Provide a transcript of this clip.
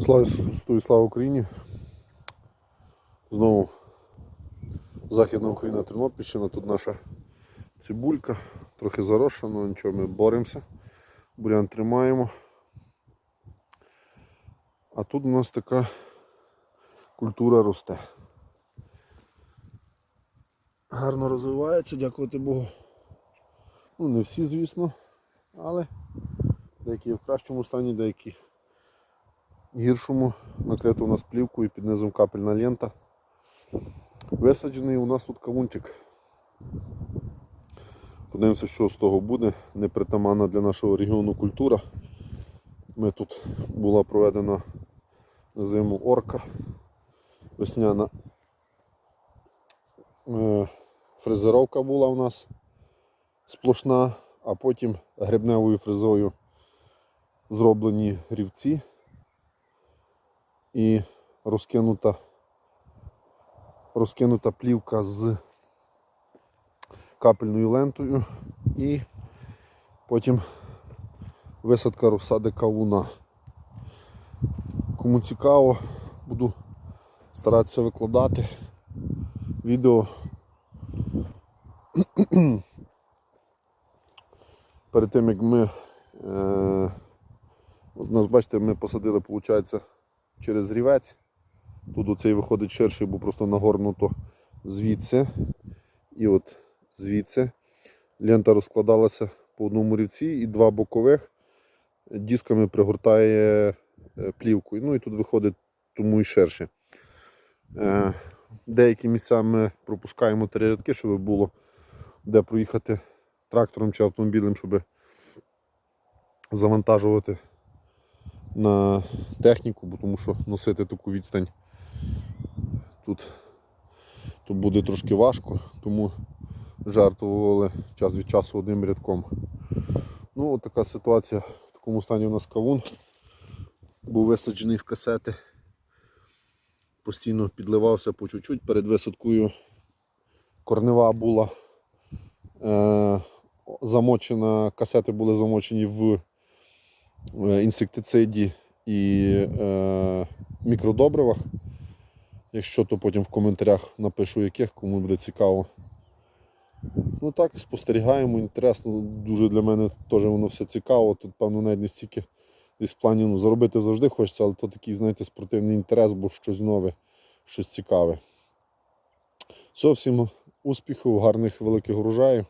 Слава Христу і слава Україні. Знову Західна Україна, Тернопільщина. Тут наша цибулька, трохи заросша, але нічого, ми боремося. Бурян тримаємо. А тут у нас така культура росте. Гарно розвивається, дякувати Богу. Ну, не всі, звісно, але деякі в кращому стані, деякі гіршому. Накрито у нас плівкою під низом капельна лента. Висаджений у нас тут кавунчик. Подивимося, що з того буде. Непритаманна для нашого регіону культура. Ми тут була проведена на зиму орка, весняна е, фрезеровка була у нас сплошна, а потім гребневою фрезою зроблені рівці і розкинута, розкинута плівка з капельною лентою і потім висадка розсади кавуна. Кому цікаво, буду старатися викладати відео. Перед тим як ми е, от нас бачите, ми посадили, виходить, через рівець. Тут оцей виходить ширший, бо просто нагорнуто звідси. І от звідси лента розкладалася по одному рівці і два бокових дисками пригортає е, плівкою. Ну і тут виходить тому і ширше. Е, Деякі місця ми пропускаємо три рядки, щоб було де проїхати трактором чи автомобілем, щоб завантажувати на техніку, бо тому що носити таку відстань тут, тут буде трошки важко, тому жертвували час від часу одним рядком. Ну, от така ситуація. В такому стані у нас кавун був висаджений в касети. Постійно підливався по чуть-чуть. Перед висадкою корнева була е, замочена, касети були замочені в інсектициді і е, мікродобривах. Якщо то потім в коментарях напишу яких, кому буде цікаво. Ну так, спостерігаємо, інтересно, дуже для мене теж воно все цікаво. Тут, певно, навіть не стільки десь в плані ну, заробити завжди хочеться, але то такий, знаєте, спортивний інтерес, бо щось нове, щось цікаве. Все, всім успіхів, гарних великих врожаїв.